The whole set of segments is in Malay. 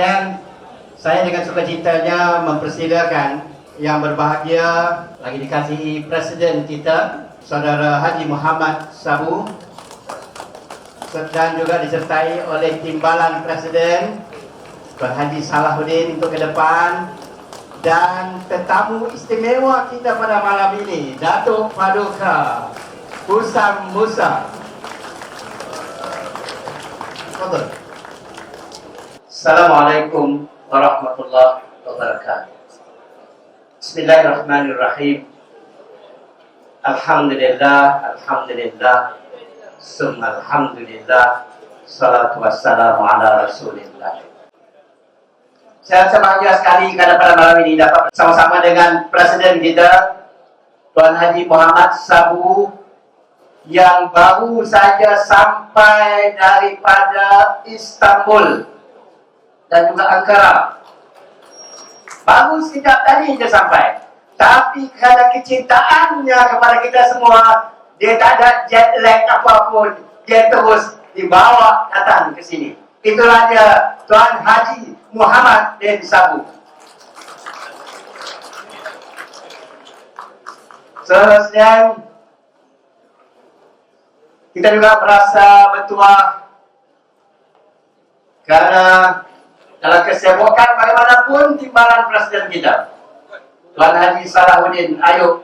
sekalian, saya dengan sukacitanya mempersilakan yang berbahagia lagi dikasihi Presiden kita, Saudara Haji Muhammad Sabu dan juga disertai oleh Timbalan Presiden Tuan Haji Salahuddin untuk ke depan dan tetamu istimewa kita pada malam ini Datuk Paduka Husam Musa. Betul. Assalamualaikum warahmatullahi wabarakatuh. Bismillahirrahmanirrahim. Alhamdulillah, alhamdulillah, summa alhamdulillah, salatu wassalamu ala rasulillah. Saya bahagia sekali kerana pada malam ini dapat bersama-sama dengan Presiden kita, Tuan Haji Muhammad Sabu yang baru saja sampai daripada Istanbul dan juga Ankara. Baru sekejap tadi dia sampai. Tapi kerana kecintaannya kepada kita semua, dia tak ada jet lag apapun. Dia terus dibawa datang ke sini. Itulah dia Tuan Haji Muhammad bin Sabu. Seterusnya, kita juga merasa bertuah kerana dalam kesibukan bagaimanapun timbalan Presiden kita. Tuan Haji Salahuddin Ayub.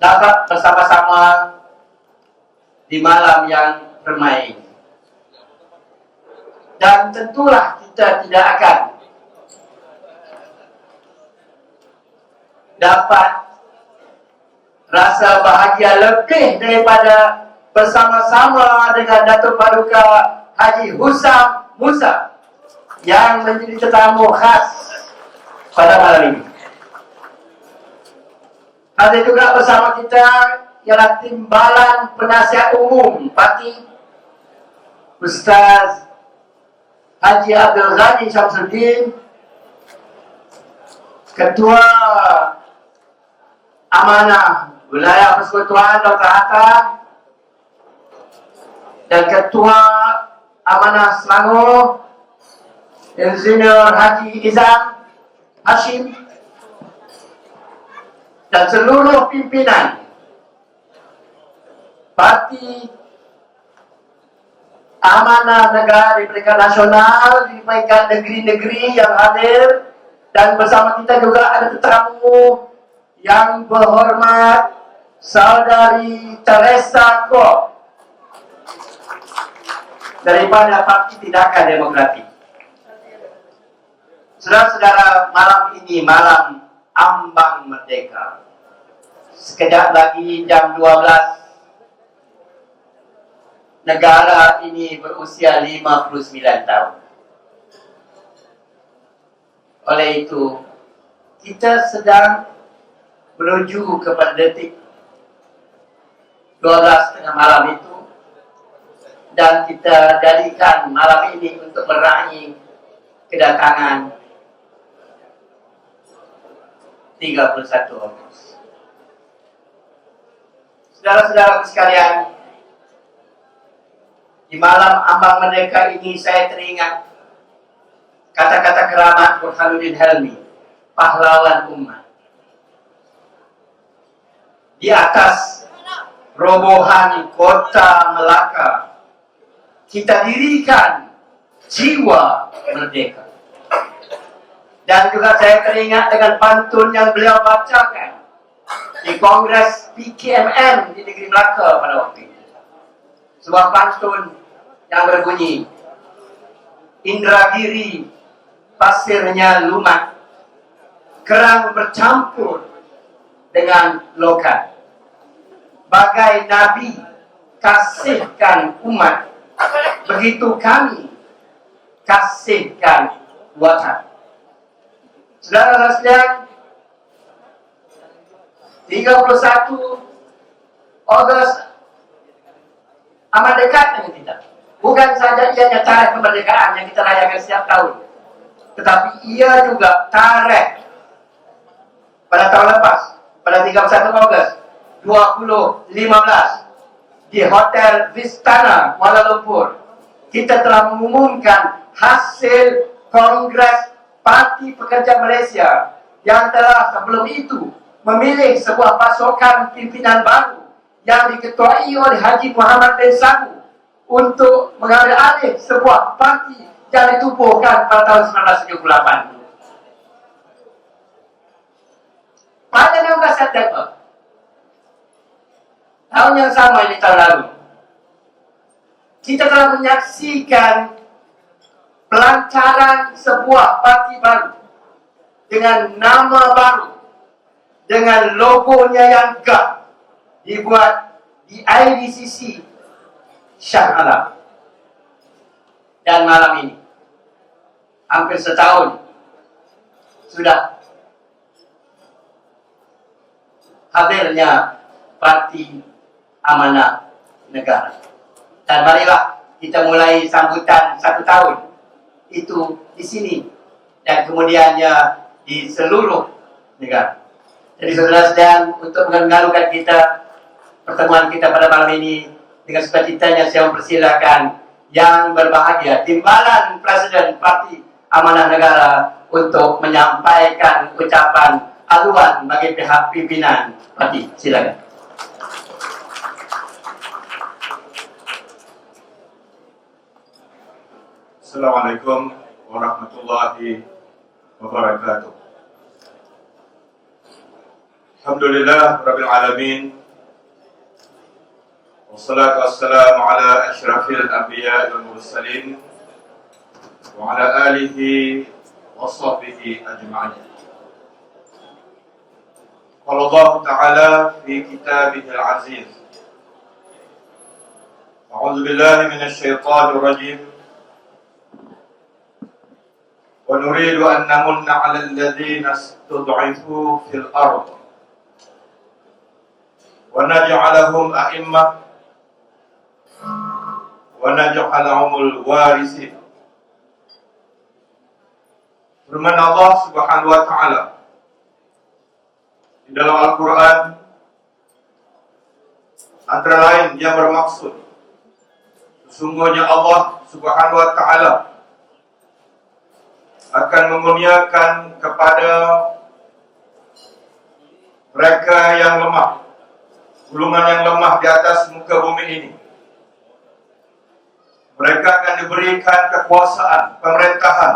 Dapat bersama-sama di malam yang permai dan tentulah kita tidak akan dapat rasa bahagia lebih daripada bersama-sama dengan Datuk Paduka Haji Husam Musa yang menjadi tetamu khas pada malam ini. Ada juga bersama kita ialah timbalan penasihat umum parti Ustaz Haji Abdul Ghani Syamsuddin Ketua Amanah Wilayah Persekutuan Dr. Hatta dan Ketua Amanah Selangor Insinyur Haji Izam Hashim dan seluruh pimpinan Parti Amanah Negara di peringkat nasional, di peringkat negeri-negeri yang hadir dan bersama kita juga ada tetamu yang berhormat Saudari Teresa Kok daripada Parti Tindakan Demokratik. Saudara-saudara, malam ini malam ambang merdeka. Sekejap lagi jam 12 negara ini berusia 59 tahun. Oleh itu, kita sedang menuju kepada detik 12 tengah malam itu dan kita jadikan malam ini untuk meraih kedatangan 31 Ogos. Saudara-saudara sekalian, di malam ambang merdeka ini saya teringat kata-kata keramat Burhanuddin Helmi, pahlawan umat. Di atas robohan kota Melaka, kita dirikan jiwa merdeka. Dan juga saya teringat dengan pantun yang beliau bacakan di Kongres PKMM di negeri Melaka pada waktu itu. Sebuah pantun yang berbunyi Indragiri pasirnya lumat kerang bercampur dengan lokat bagai nabi kasihkan umat begitu kami kasihkan watan. Saudara sekalian, 31 Ogos amat dekat dengan kita. Bukan saja ianya tarikh kemerdekaan yang kita rayakan setiap tahun. Tetapi ia juga tarikh pada tahun lepas, pada 31 Ogos 2015 di Hotel Vistana Kuala Lumpur kita telah mengumumkan hasil Kongres Parti Pekerja Malaysia yang telah sebelum itu memilih sebuah pasukan pimpinan baru yang diketuai oleh Haji Muhammad bin Sabu untuk mengambil alih sebuah parti yang ditubuhkan pada tahun 1978. Pada 16 September tahun yang sama ini tahun lalu, kita telah menyaksikan pelancaran sebuah parti baru dengan nama baru dengan logonya yang gah dibuat di IDCC Shah Alam. Dan malam ini hampir setahun sudah hadirnya parti amanah negara dan marilah kita mulai sambutan satu tahun itu di sini dan kemudiannya di seluruh negara. Jadi saudara sedang untuk mengalukan kita pertemuan kita pada malam ini dengan sukacitanya saya mempersilakan yang berbahagia timbalan Presiden Parti Amanah Negara untuk menyampaikan ucapan aluan bagi pihak pimpinan parti. Silakan. السلام عليكم ورحمة الله وبركاته. الحمد لله رب العالمين والصلاة والسلام على أشرف الأنبياء والمرسلين وعلى آله وصحبه أجمعين. قال الله تعالى في كتابه العزيز أعوذ بالله من الشيطان الرجيم. ونريد أن نمن على الذين استضعفوا في الأرض ونجعلهم أئمة ونجعلهم الوارثين Firman Allah Subhanahu wa taala di dalam Al-Qur'an antara lain yang bermaksud sesungguhnya Allah Subhanahu wa taala akan memuliakan kepada mereka yang lemah gulungan yang lemah di atas muka bumi ini. Mereka akan diberikan kekuasaan pemerintahan.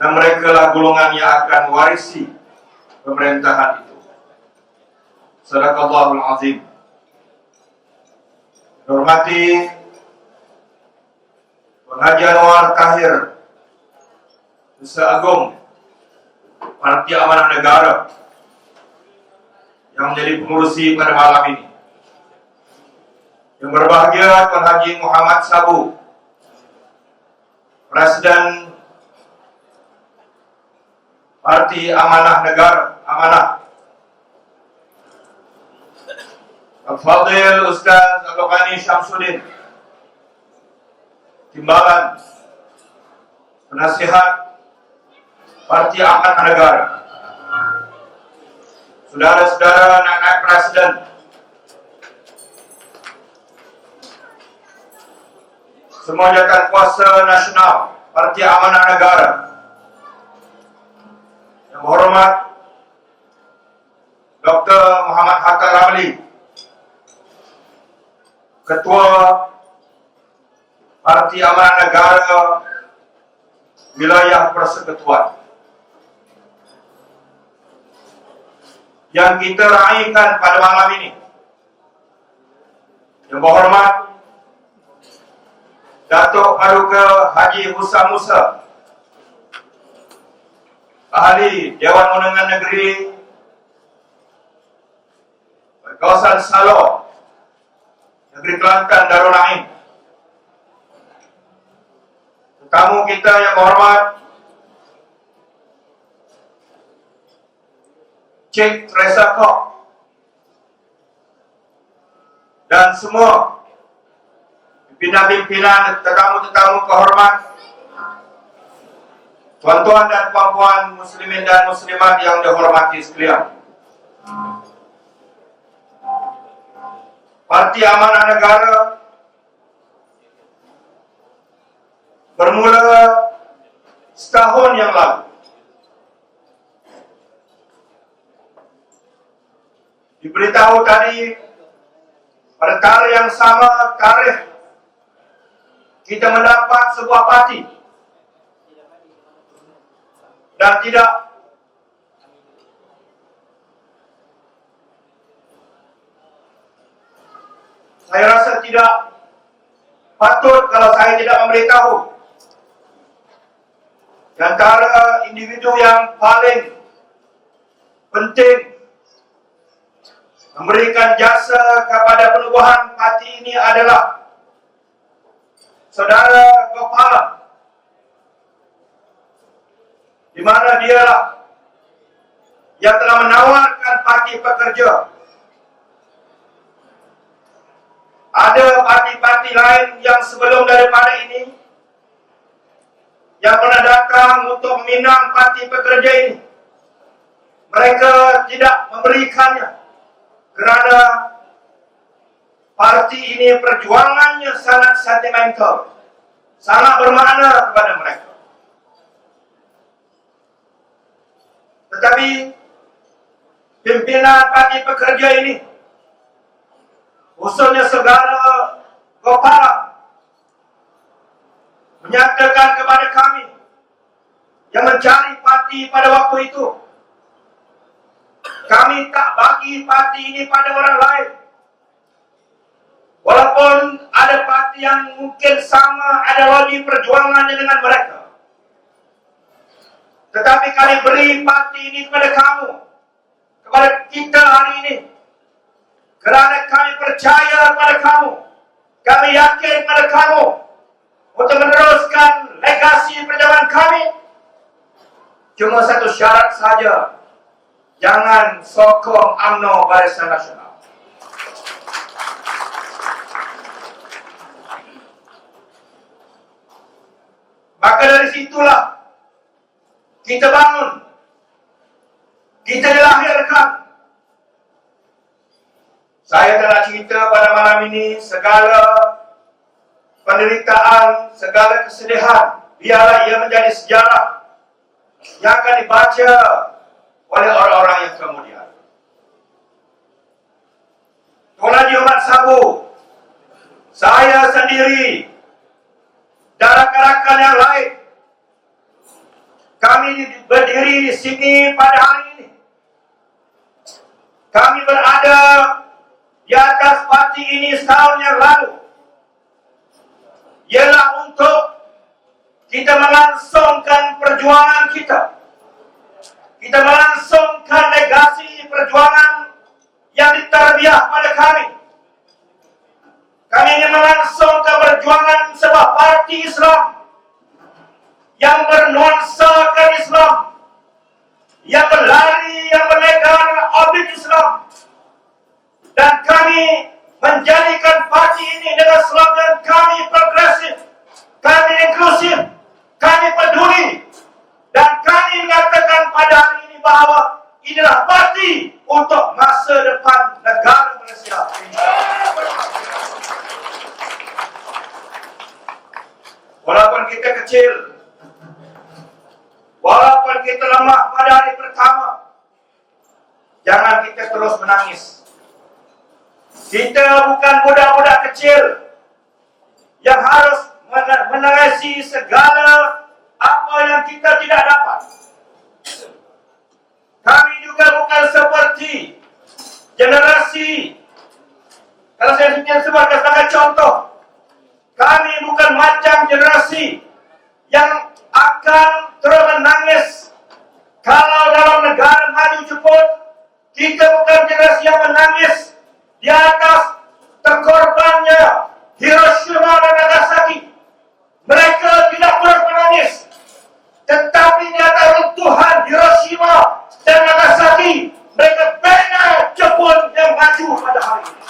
Dan mereka lah gulungan yang akan warisi pemerintahan itu. Sadaqallahul Azim. Hormati Pengajian Anwar Tahir Nusa Agung Parti Amanah Negara yang menjadi pengurusi pada malam ini. Yang berbahagia Tuan Haji Muhammad Sabu, Presiden Parti Amanah Negara, Amanah. Al-Fadil Ustaz Abdul Ghani Syamsuddin, Timbalan, Penasihat Parti Amanah Negara. Saudara-saudara anak-anak presiden, semua jawatan kuasa nasional Parti Amanah Negara. Yang berhormat Dr. Muhammad Hatta Ramli, Ketua Parti Amanah Negara Wilayah Persekutuan. Yang kita raihkan pada malam ini. Yang berhormat Datuk Paduka Haji Musa Musa Ahli Dewan Undangan Negeri Kawasan Salo Negeri Kelantan Darul Naim Tetamu kita yang berhormat Cik Teresa Kok dan semua pimpinan-pimpinan tetamu-tetamu kehormat tuan-tuan dan puan-puan muslimin dan muslimat yang dihormati sekalian Parti Amanah Negara bermula setahun yang lalu. Diberitahu tadi pada tarikh yang sama tarikh kita mendapat sebuah parti dan tidak saya rasa tidak patut kalau saya tidak memberitahu. Di antara individu yang paling penting memberikan jasa kepada penubuhan parti ini adalah saudara Gopala di mana dialah yang telah menawarkan parti pekerja. Ada parti-parti lain yang sebelum daripada ini yang pernah datang untuk meminang parti pekerja ini. Mereka tidak memberikannya kerana parti ini perjuangannya sangat sentimental sangat bermakna kepada mereka. Tetapi pimpinan parti pekerja ini khususnya segala kepala menyatakan kepada kami yang mencari parti pada waktu itu kami tak bagi parti ini pada orang lain walaupun ada parti yang mungkin sama ada lagi perjuangannya dengan mereka tetapi kami beri parti ini kepada kamu kepada kita hari ini kerana kami percaya pada kamu. Kami yakin pada kamu untuk meneruskan legasi perjalanan kami. Cuma satu syarat saja. Jangan sokong UMNO Barisan Nasional. Maka dari situlah kita bangun. Kita dilahirkan saya telah cerita pada malam ini segala penderitaan, segala kesedihan. Biarlah ia menjadi sejarah yang akan dibaca oleh orang-orang yang kemudian. Tuan Haji Umat Sabu, saya sendiri dan rakan-rakan yang lain, kami berdiri di sini pada hari ini. Kami berada di atas parti ini setahun yang lalu ialah untuk kita melangsungkan perjuangan kita. Kita melangsungkan legasi perjuangan yang diterbiah pada kami. Kami ingin melangsungkan perjuangan sebuah parti Islam yang bernuansakan Islam, yang berlari, yang berlegar objek Islam, dan kami menjadikan parti ini dengan slogan kami progresif, kami inklusif, kami peduli dan kami mengatakan pada hari ini bahawa inilah parti untuk masa depan negara Malaysia. Walaupun kita kecil, walaupun kita lemah pada hari pertama, jangan kita terus menangis. Kita bukan budak-budak kecil yang harus menangisi segala apa yang kita tidak dapat. Kami juga bukan seperti generasi kalau saya ingin sebagai sebagai contoh kami bukan macam generasi yang akan terus menangis kalau dalam negara maju cepat kita bukan generasi yang menangis di atas terkorbannya Hiroshima dan Nagasaki. Mereka tidak pernah menangis. Tetapi di atas runtuhan Hiroshima dan Nagasaki, mereka bina Jepun yang maju pada hari ini.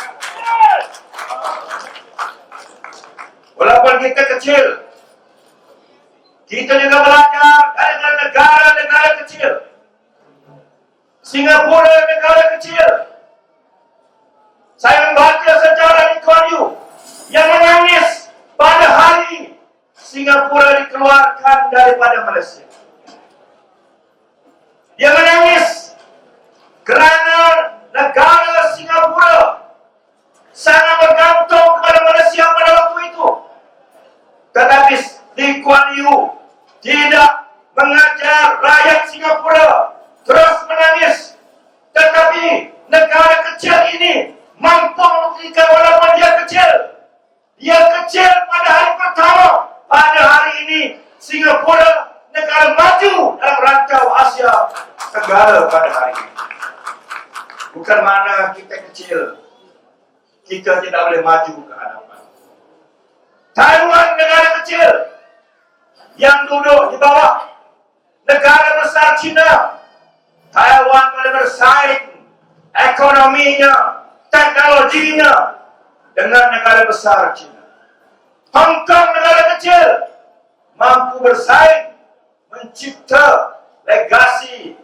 Walaupun kita kecil, kita juga belajar dari negara-negara kecil. Singapura negara kecil, saya membaca sejarah Lee Kuan Yew yang menangis pada hari Singapura Singapura dikeluarkan daripada Malaysia. Dia menangis kerana negara Singapura sangat bergantung kepada Malaysia pada waktu itu. Lee Kuan Yew tidak mengajar rakyat Singapura terus menangis. Tetapi negara kecil ini mampu membuktikan walaupun dia kecil. Dia kecil pada hari pertama. Pada hari ini Singapura negara maju dalam rancau Asia Tenggara pada hari ini. Bukan mana kita kecil. Kita tidak boleh maju ke hadapan. Taiwan negara kecil yang duduk di bawah negara besar China. Taiwan boleh bersaing ekonominya, teknologinya dengan negara besar China. Hong Kong negara kecil mampu bersaing mencipta legasi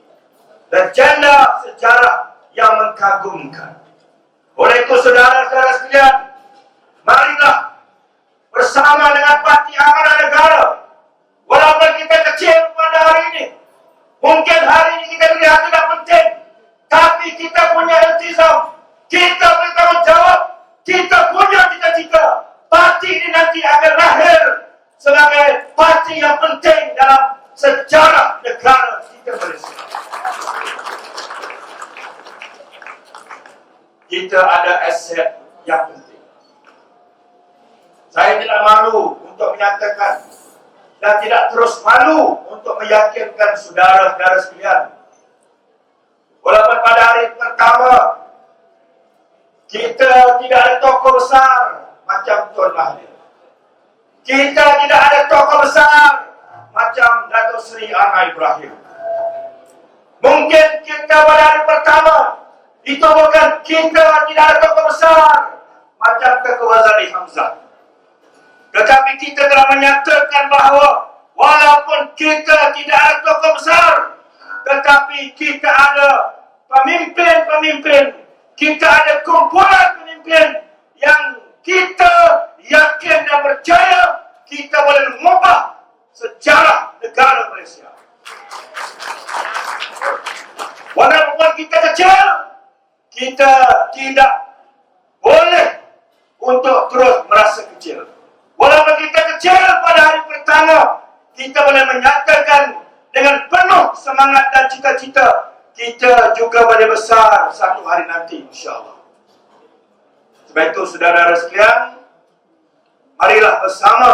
legenda sejarah yang mengagumkan. Oleh itu saudara-saudara sekalian, marilah bersama dengan Parti Amanah Negara kecil pada hari ini. Mungkin hari ini kita lihat tidak penting tapi kita punya iltizam kita bertanggung jawab kita punya cita-cita parti ini nanti akan lahir sebagai parti yang penting dalam sejarah negara kita Malaysia. Kita ada aset yang penting saya tidak malu untuk menyatakan dan tidak terus malu untuk meyakinkan saudara-saudara sekalian. Walaupun pada hari pertama kita tidak ada tokoh besar macam Tuan Mahathir. Kita tidak ada tokoh besar macam Datuk Seri Anwar Ibrahim. Mungkin kita pada hari pertama itu bukan kita tidak ada tokoh besar macam Tengku Wazali Hamzah. Tetapi kita telah menyatakan bahawa walaupun kita tidak ada tokoh besar, tetapi kita ada pemimpin-pemimpin, kita ada kumpulan pemimpin yang kita yakin dan percaya kita boleh mengubah sejarah negara Malaysia. Walaupun kita kecil, kita tidak boleh untuk terus merasa kecil. Walaupun kita kecil pada hari pertama, kita boleh menyatakan dengan penuh semangat dan cita-cita, kita juga boleh besar satu hari nanti, insyaAllah. Sebab itu, saudara-saudara sekalian, marilah bersama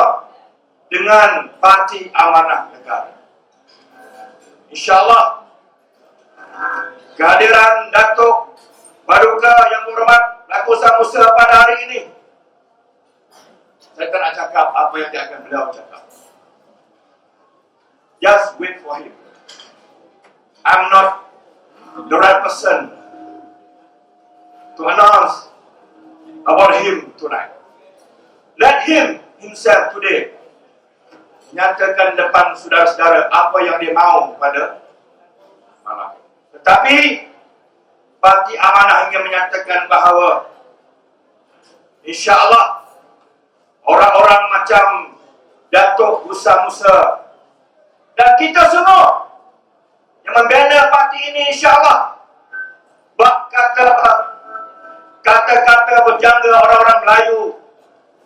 dengan Parti Amanah Negara. InsyaAllah, kehadiran Datuk Baduka yang berhormat Lakusa Musa pada hari ini saya tak nak cakap apa yang dia akan beliau cakap. Just wait for him. I'm not the right person to announce about him tonight. Let him himself today nyatakan depan saudara-saudara apa yang dia mahu pada malam. Tetapi Parti Amanah ingin menyatakan bahawa insya-Allah orang-orang macam Datuk Musa Musa dan kita semua yang membina parti ini insyaAllah. Bak kata kata-kata berjangka orang-orang Melayu.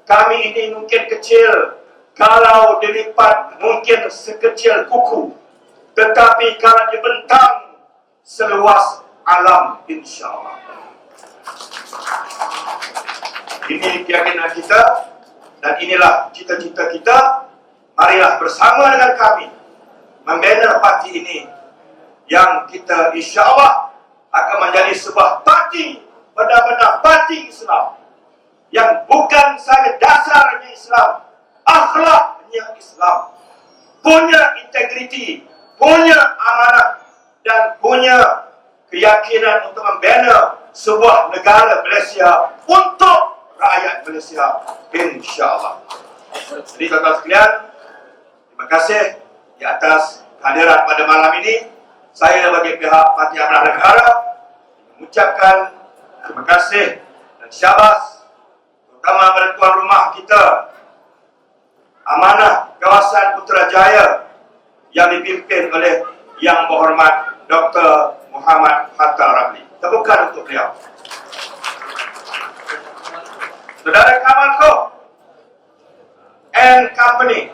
Kami ini mungkin kecil. Kalau dilipat mungkin sekecil kuku. Tetapi kalau dibentang seluas alam insyaAllah. Ini keyakinan kita dan inilah cita-cita kita. Marilah bersama dengan kami membina parti ini yang kita insya Allah akan menjadi sebuah parti benar-benar parti Islam yang bukan sahaja dasarnya Islam, akhlaknya Islam, punya integriti, punya amanah dan punya keyakinan untuk membina sebuah negara Malaysia untuk rakyat Malaysia insyaAllah. Jadi tuan-tuan sekalian, terima kasih di atas kehadiran pada malam ini. Saya bagi pihak Parti Amanah Negara mengucapkan terima kasih dan syabas terutama kepada tuan rumah kita amanah kawasan Putrajaya yang dipimpin oleh Yang Berhormat Dr. Muhammad Hatta Ramli. Tepukan untuk beliau. Saudara kawanku and company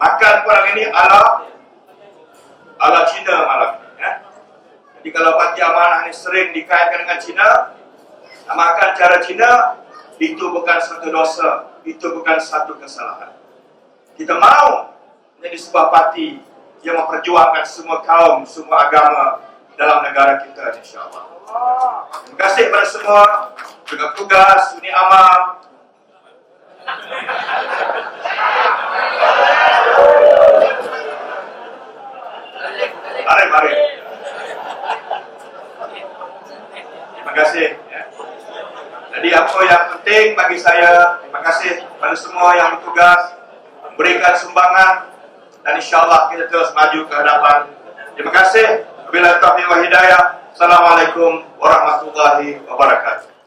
makan perang ini ala ala Cina malam. Ya. Jadi kalau parti amanah ini sering dikaitkan dengan Cina, makan cara Cina, itu bukan satu dosa, itu bukan satu kesalahan. Kita mau menjadi sebuah parti yang memperjuangkan semua kaum, semua agama dalam negara kita insyaAllah. Terima kasih kepada semua, juga tugas, ini amal. Mari, mari. Terima kasih. Ya. Jadi apa yang penting bagi saya, terima kasih pada semua yang bertugas, memberikan sumbangan, dan insya Allah kita terus maju ke hadapan. Terima kasih. Wabillahi taufiq wa hidayah. Assalamualaikum warahmatullahi wabarakatuh.